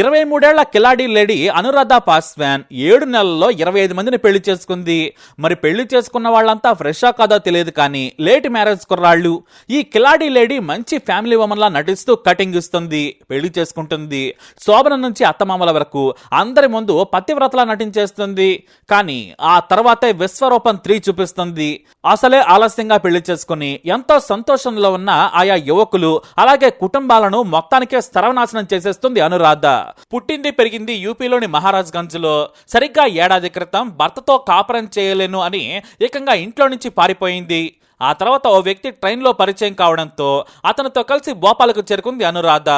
ఇరవై మూడేళ్ళ కిలాడీ లేడీ అనురాధ పాస్వాన్ ఏడు నెలల్లో ఇరవై ఐదు మందిని పెళ్ళి చేసుకుంది. మరి పెళ్ళి చేసుకున్న వాళ్ళంతా ఫ్రెషా కాదో తెలియదు కానీ లేట్ మ్యారేజ్ కుర్రాళ్ళు. ఈ కిలాడీ లేడీ మంచి ఫ్యామిలీ ఉమెన్లా నటిస్తూ కటింగ్ ఇస్తుంది పెళ్ళి చేసుకుంటుంది. శోభన నుంచి అత్తమామల వరకు అందరి ముందు పతివ్రతలా నటించేస్తుంది. కానీ ఆ తర్వాతే విశ్వరూపం త్రీ చూపిస్తుంది. అసలే ఆలస్యంగా పెళ్ళి చేసుకుని ఎంతో సంతోషంలో ఉన్న ఆయా యువకులు అలాగే కుటుంబాలను మొత్తానికే స్థరవనాశనం చేసేస్తుంది అనురాధ. పుట్టింది పెరిగింది యూపీలోని మహారాజ్గంజ్లో సరిగ్గా ఏడాది క్రితం భర్తతో కాపురం చేయలేను అని ఏకంగా ఇంట్లో నుంచి పారిపోయింది. ఆ తర్వాత ఓ వ్యక్తి ట్రైన్లో పరిచయం కావడంతో అతనితో కలిసి భోపాలకు చేరుకుంది అనురాధ.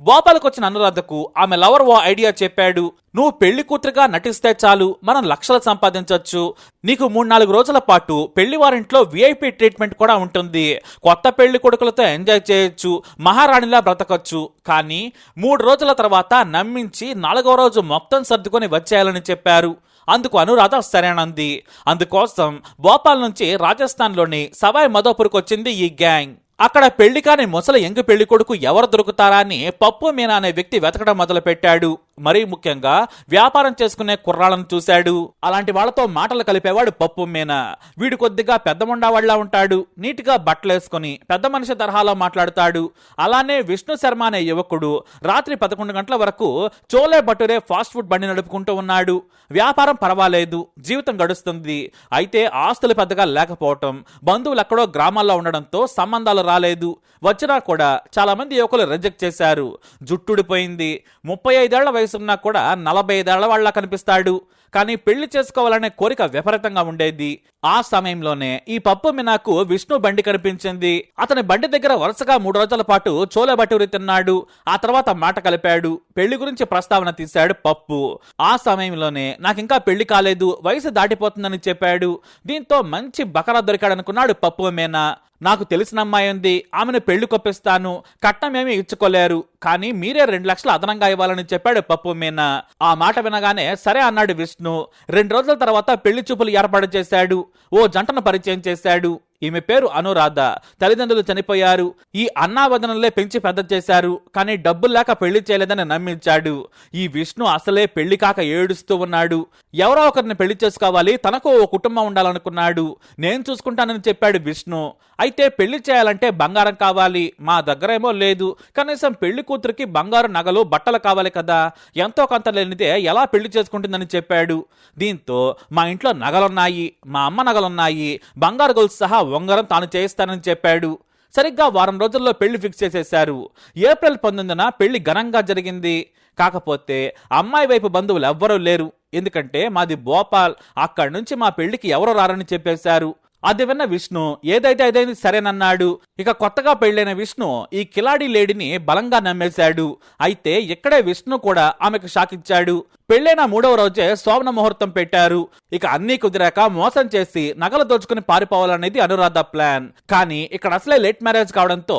భోపాలకు వచ్చిన అనురాధకు ఆమె లవర్ ఓ ఐడియా చెప్పాడు. నువ్వు పెళ్ళి కూతురుగా నటిస్తే చాలు. మనం లక్షలు సంపాదించవచ్చు నీకు మూడు నాలుగు రోజుల పాటు పెళ్ళి వారింట్లో విఐపి ట్రీట్మెంట్ కూడా ఉంటుంది. కొత్త పెళ్ళి కొడుకులతో ఎంజాయ్ చేయొచ్చు. మహారాణిలా బ్రతకొచ్చు. కానీ మూడు రోజుల తర్వాత నమ్మించి నాలుగో రోజు మొత్తం సర్దుకొని వచ్చేయాలని చెప్పారు. అందుకు అనురాధ సరేనంది అందుకోసం భోపాల్ నుంచి రాజస్థాన్లోని సవాయ్ మధోపూర్కి వచ్చింది ఈ గ్యాంగ్. అక్కడ పెళ్ళి కాని ముసలి ఎంగు పెళ్ళి కొడుకు ఎవరు దొరుకుతారా అని పప్పు మీనా అనే వ్యక్తి వెతకడం మొదలుపెట్టాడు. మరీ ముఖ్యంగా వ్యాపారం చేసుకునే కుర్రాళ్ళను చూశాడు. అలాంటి వాళ్ళతో మాటలు కలిపేవాడు పప్పు మీన? వీడు కొద్దిగా పెద్ద ముండావాళ్ళా ఉంటాడు. నీట్గా బట్టలేసుకొని పెద్ద మనిషి తరహాలో మాట్లాడుతాడు. అలానే విష్ణు శర్మ అనే యువకుడు రాత్రి పదకొండు గంటల వరకు చోలే బటురే ఫాస్ట్ ఫుడ్ బండి నడుపుకుంటూ ఉన్నాడు. వ్యాపారం పర్వాలేదు. జీవితం గడుస్తుంది. అయితే ఆస్తులు పెద్దగా లేకపోవటం బంధువులు ఎక్కడో గ్రామాల్లో ఉండడంతో సంబంధాలు రాలేదు. వచ్చినా కూడా చాలా మంది యువకులు రిజెక్ట్ చేశారు. జుట్టుడిపోయింది. ముప్పై ఐదేళ్ళ వయసున్నా కూడా నలభై ఐదేళ్ళ వాళ్ళ కనిపిస్తాడు. కానీ పెళ్ళి చేసుకోవాలనే కోరిక విపరీతంగా ఉండేది. ఆ సమయంలోనే ఈ పప్పు మినాకు విష్ణు బండి కనిపించింది. అతని బండి దగ్గర వరుసగా మూడు రోజుల పాటు చోలే బటూరి తిన్నాడు. ఆ తర్వాత మాట కలిపాడు. పెళ్ళి గురించి ప్రస్తావన తీశాడు పప్పు. ఆ సమయంలోనే నాకింకా పెళ్ళి కాలేదు. వయసు దాటిపోతుందని చెప్పాడు. దీంతో మంచి బకరా దొరికాడనుకున్నాడు పప్పు మీనా. నాకు తెలిసిన అమ్మాయి ఉంది ఆమెను పెళ్ళి కొప్పిస్తాను కట్నమేమీ ఇచ్చుకోలేరు కానీ మీరే రెండు లక్షలు అదనంగా ఇవ్వాలని చెప్పాడు పప్పు మీనా. ఆ మాట వినగానే సరే అన్నాడు విష్ణు. రెండు రోజుల తర్వాత పెళ్ళి చూపులు ఏర్పాటు చేశాడు ఓ జంటను పరిచయం చేశాడు. ఈమె పేరు అనురాధ. తల్లిదండ్రులు చనిపోయారు. ఈ అన్నావదనలే పెంచి పెద్ద చేశారు. కానీ డబ్బులు లేక పెళ్ళి చేయలేదని నమ్మించాడు. ఈ విష్ణు అసలే పెళ్ళి కాక ఏడుస్తూ ఉన్నాడు. ఎవరో ఒకరిని పెళ్ళి చేసుకోవాలి. తనకు ఓ కుటుంబం ఉండాలనుకున్నాడు. నేను చూసుకుంటానని చెప్పాడు విష్ణు. అయితే పెళ్ళి చేయాలంటే బంగారం కావాలి. మా దగ్గరేమో లేదు. కనీసం పెళ్ళి కూతురికి బంగారు నగలు బట్టలు కావాలి కదా. ఎంతో కొంత లేనిదే ఎలా పెళ్ళి చేసుకుంటుందని చెప్పాడు. దీంతో మా ఇంట్లో నగలున్నాయి. మా అమ్మ నగలున్నాయి. బంగారు గొలుసు సహా ఉంగరం తాను చేయిస్తానని చెప్పాడు. సరిగ్గా వారం రోజుల్లో పెళ్ళి ఫిక్స్ చేసేశారు. ఏప్రిల్ పంతొమ్మిదిన పెళ్ళి ఘనంగా జరిగింది. కాకపోతే అమ్మాయి వైపు బంధువులు ఎవ్వరూ లేరు. ఎందుకంటే మాది భోపాల్ అక్కడి నుంచి మా పెళ్ళికి ఎవరు రారని చెప్పేశారు. అది విన్న విష్ణు ఏదైతే అదైంది సరేనన్నాడు. ఇక కొత్తగా పెళ్ళైన విష్ణు ఈ కిలాడి లేడీని బలంగా నమ్మేశాడు. అయితే ఇక్కడే విష్ణు కూడా ఆమెకు షాకిచ్చాడు. పెళ్ళైన పెళ్ళైన మూడవ రోజే సోమన ముహూర్తం పెట్టారు. ఇక అన్ని కుదిరాక మోసం చేసి నగలు దోచుకుని పారిపోవాలనేది అనురాధ ప్లాన్. కానీ ఇక్కడ అసలే లేట్ మ్యారేజ్ కావడంతో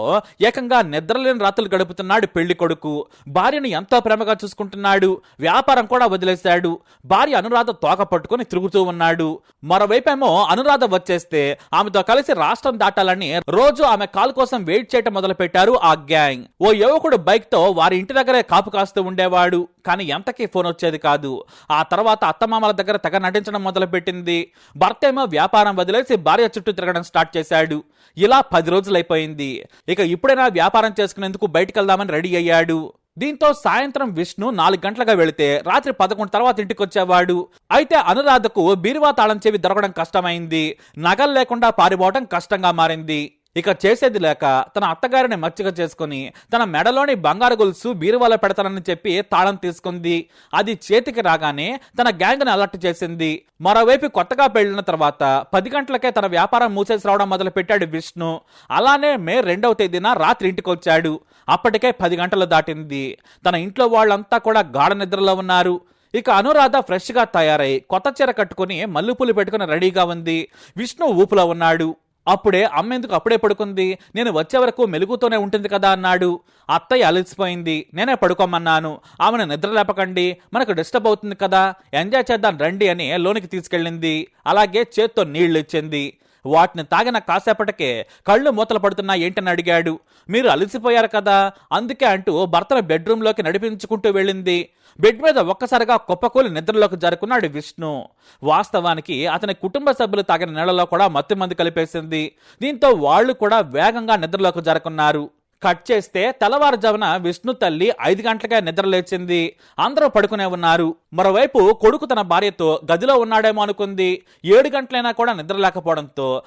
ఏకంగా నిద్రలేని రాత్రులు గడుపుతున్నాడు పెళ్ళి కొడుకు. భార్యను ఎంతో ప్రేమగా చూసుకుంటున్నాడు. వ్యాపారం కూడా వదిలేశాడు. భార్య అనురాధ తోక పట్టుకుని తిరుగుతూ ఉన్నాడు. మరోవైపేమో అనురాధ వచ్చేస్తే ఆమెతో కలిసి రాష్ట్రం దాటాలని రోజు ఆమె కాల్ కోసం వెయిట్ చేయటం మొదలు పెట్టారు ఆ గ్యాంగ్. ఓ యువకుడు బైక్తో వారి ఇంటి దగ్గరే కాపు కాస్తూ ఉండేవాడు. కానీ ఎంతకీ ఫోన్ వచ్చేది కాదు. ఆ తర్వాత అత్తమామల దగ్గర తెగ నటించడం మొదలుపెట్టింది. భర్త ఏమో వ్యాపారం వదిలేసి భార్య చుట్టూ తిరగడం స్టార్ట్ చేశాడు. ఇలా పది రోజులైపోయింది. ఇక ఇప్పుడైనా వ్యాపారం చేసుకునేందుకు బయటికి వెళ్దామని రెడీ అయ్యాడు. దీంతో సాయంత్రం విష్ణు నాలుగు గంటలుగా వెళితే రాత్రి పదకొండు తర్వాత ఇంటికి వచ్చేవాడు అయితే అనురాధకు బీరువా తాళం చెవి దొరకడం కష్టమైంది. నగలు లేకుండా పారిపోవడం కష్టంగా మారింది. ఇక చేసేది లేక తన అత్తగారిని మచ్చిక చేసుకుని తన మెడలోని బంగారు గొలుసు బీరువాలో పెడతానని చెప్పి తాళం తీసుకుంది. అది చేతికి రాగానే తన గ్యాంగ్ని అలర్ట్ చేసింది. మరోవైపు కొత్తగా పెళ్ళిన తర్వాత పది గంటలకే తన వ్యాపారం మూసేసి రావడం మొదలు పెట్టాడు విష్ణు. అలానే మే రెండవ తేదీన రాత్రి ఇంటికి వచ్చాడు. అప్పటికే పది గంటలు దాటింది. తన ఇంట్లో వాళ్ళంతా కూడా గాఢ నిద్రలో ఉన్నారు. ఇక అనురాధ ఫ్రెష్గా తయారై కొత్త చీర కట్టుకుని మల్లెపూలు పెట్టుకుని రెడీగా ఉంది. విష్ణు ఊపులో ఉన్నాడు. అప్పుడే అమ్మేందుకు అప్పుడే పడుకుంది? నేను వచ్చే వరకు మెలుగుతూనే ఉంటుంది కదా అన్నాడు. అత్తయ్య అలసిపోయింది. నేనే పడుకోమన్నాను. ఆమెను నిద్ర లేపకండి. మనకు డిస్టర్బ్ అవుతుంది కదా. ఎంజాయ్ చేద్దాం రండి అని లోనికి తీసుకెళ్ళింది. అలాగే చేత్తో నీళ్ళు ఇచ్చింది వాటిని తాగిన కాసేపటికే కళ్ళు మూతలు పడుతున్నా ఏంటని అడిగాడు. మీరు అలసిపోయారు కదా? అందుకే అంటూ భర్తను బెడ్రూమ్లోకి నడిపించుకుంటూ వెళ్ళింది. బెడ్ మీద ఒక్కసారిగా కుప్పకూలి నిద్రలోకి జరుకున్నాడు విష్ణు. వాస్తవానికి అతని కుటుంబ సభ్యులు తాగిన నీళ్ళలో కూడా మత్తుమంది కలిపేసింది. దీంతో వాళ్ళు కూడా వేగంగా నిద్రలోకి జరుకున్నారు. కట్ చేస్తే తెల్లవారుజామున విష్ణు తల్లి ఐదు గంటలకే నిద్ర లేచింది. అందరూ పడుకునే ఉన్నారు. మరోవైపు కొడుకు తన భార్యతో గదిలో ఉన్నాడేమో అనుకుంది. ఏడు గంటలైనా కూడా నిద్ర లేకపోవడంతో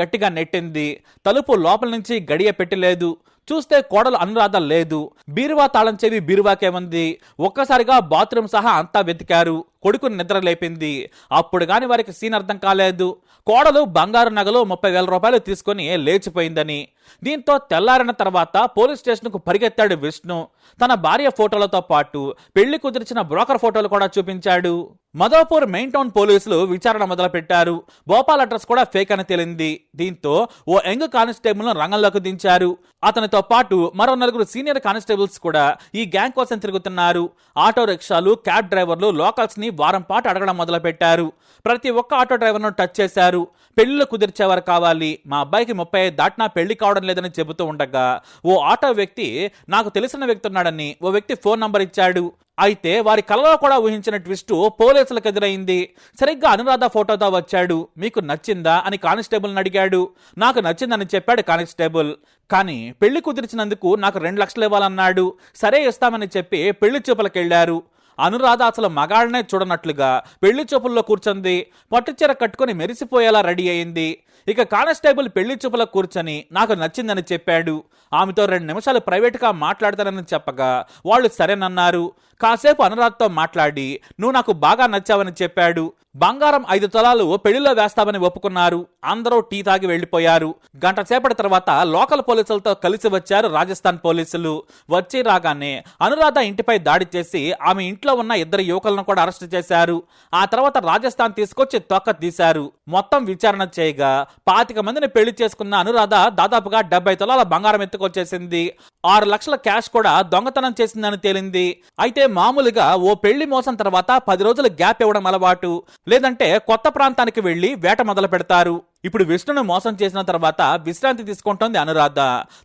గట్టిగా నెట్టింది. తలుపు లోపల నుంచి గడియ పెట్టలేదు. చూస్తే కోడలు అనురాధ లేదు. బీరువా తాళం చెవి బీరువాకే ఉంది. ఒక్కసారిగా బాత్రూమ్ సహా అంతా వెతికారు. కొడుకుని నిద్ర లేపింది. అప్పుడు గాని వారికి సీన్ అర్థం కాలేదు. కోడలు బంగారు నగలు ముప్పై వేల రూపాయలు తీసుకొని లేచిపోయిందని. దీంతో తెల్లారిన తర్వాత పోలీస్ స్టేషన్కు పరిగెత్తాడు విష్ణు. తన భార్య ఫోటోలతో పాటు పెళ్ళి కుదిర్చిన బ్రోకర్ ఫోటోలు కూడా చూపించాడు. మధోపూర్ మెయిన్ టౌన్ పోలీసులు విచారణ మొదలుపెట్టారు. భోపాల్ అడ్రస్ కూడా ఫేక్ అని తేలింది. దీంతో ఓ యంగ్ కానిస్టేబుల్ను రంగంలోకి దించారు. అతనితో పాటు మరో నలుగురు సీనియర్ కానిస్టేబుల్స్ కూడా ఈ గ్యాంగ్ కోసం తిరుగుతున్నారు. ఆటో రిక్షాలు క్యాబ్ డ్రైవర్లు లోకల్స్ని వారం పాటు అడగడం మొదలుపెట్టారు. ప్రతి ఒక్క ఆటో డ్రైవర్ను టచ్ చేశారు. పెళ్ళిలో కుదిర్చేవారు కావాలి. మా అబ్బాయికి ముప్పై ఐదు దాటినా పెళ్ళి కావడం లేదని చెబుతూ ఉండగా ఓ ఆటో వ్యక్తి నాకు తెలిసిన వ్యక్తి ఉన్నాడని ఓ వ్యక్తి ఫోన్ నంబర్ ఇచ్చాడు. అయితే వారి కలలో కూడా ఊహించిన ట్విస్టు పోలీసులకు ఎదురైంది. సరిగ్గా అనురాధ ఫోటోతో వచ్చాడు. మీకు నచ్చిందా? అని కానిస్టేబుల్ని అడిగాడు. నాకు నచ్చిందని చెప్పాడు కానిస్టేబుల్. కానీ పెళ్ళి కుదిర్చినందుకు నాకు రెండు లక్షలు ఇవ్వాలన్నాడు. సరే ఇస్తామని చెప్పి పెళ్ళి చూపలకెళ్ళారు అనురాధ అసలు మగాళ్ళనే చూడనట్లుగా పెళ్ళి చూపుల్లో కూర్చుంది. పట్టుచీర కట్టుకుని మెరిసిపోయేలా రెడీ అయింది. ఇక కానిస్టేబుల్ పెళ్ళి చూపుల కూర్చొని నాకు నచ్చిందని చెప్పాడు. ఆమెతో రెండు నిమిషాలు ప్రైవేట్గా మాట్లాడతానని చెప్పగా వాళ్ళు సరేనన్నారు. కాసేపు అనురాధతో మాట్లాడి నువ్వు నాకు బాగా నచ్చావని చెప్పాడు. బంగారం ఐదు తలాలు పెళ్ళిలో వేస్తామని ఒప్పుకున్నారు. అందరూ టీ తాగి వెళ్ళిపోయారు గంట సేపటి తర్వాత లోకల్ పోలీసులతో కలిసి వచ్చారు రాజస్థాన్ పోలీసులు. వచ్చి రాగానే అనురాధ ఇంటిపై దాడి చేసి ఆమె ఇంట్లో ఉన్న ఇద్దరు యువకులను కూడా అరెస్ట్ చేశారు. ఆ తర్వాత రాజస్థాన్ తీసుకొచ్చి తొక్క తీశారు. మొత్తం విచారణ చేయగా పాతిక మందిని పెళ్ళి చేసుకున్న అనురాధ దాదాపుగా డెబ్బై తొలాల బంగారం ఎత్తుకొచ్చేసింది. ఆరు లక్షల క్యాష్ కూడా దొంగతనం చేసిందని తేలింది. అయితే మామూలుగా ఓ పెళ్ళి మోసం తర్వాత పది రోజులు గ్యాప్ ఇవ్వడం అలవాటు. లేదంటే కొత్త ప్రాంతానికి వెళ్ళి వేట మొదలు పెడతారు. ఇప్పుడు విష్ణును మోసం చేసిన తర్వాత విశ్రాంతి తీసుకుంటోంది అనురాధ.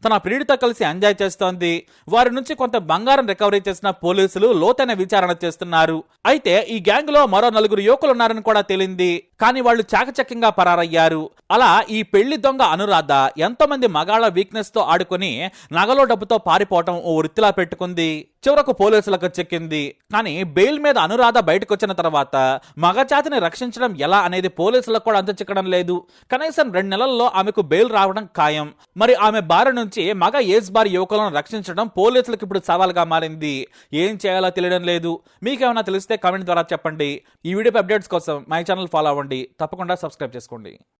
తన ప్రియుడితో కలిసి ఎంజాయ్ చేస్తోంది. వారి నుంచి కొంత బంగారం రికవరీ చేసిన పోలీసులు లోతైన విచారణ చేస్తున్నారు. అయితే ఈ గ్యాంగ్లో మరో నలుగురు యువకులు ఉన్నారని కూడా తేలింది. కానీ వాళ్ళు చాకచక్యంగా పరారయ్యారు. అలా ఈ పెళ్ళి దొంగ అనురాధ ఎంతో మంది మగాళ్ళ వీక్నెస్తో ఆడుకుని నగలో డబ్బుతో పారిపోవటం ఓ వృత్తిలా పెట్టుకుంది. చివరకు పోలీసులకు చెక్కింది. కానీ బెయిల్ మీద అనురాధ బయటకు వచ్చిన తర్వాత మగజాతిని రక్షించడం ఎలా అనేది పోలీసులకు కూడా అంత చిక్కడం లేదు. కనీసం రెండు నెలల్లో ఆమెకు బెయిల్ రావడం ఖాయం. మరి ఆమె బారి నుంచి మగ ఏజ్ బార్ యువకులను రక్షించడం పోలీసులకు ఇప్పుడు సవాల్గా మారింది. ఏం చేయాలో తెలియడం లేదు. మీకేమైనా తెలిస్తే కామెంట్ ద్వారా చెప్పండి. ఈ వీడియో అప్డేట్స్ కోసం మై ఛానల్ ఫాలో అవ్వండి. తప్పకుండా సబ్స్క్రైబ్ చేసుకోండి.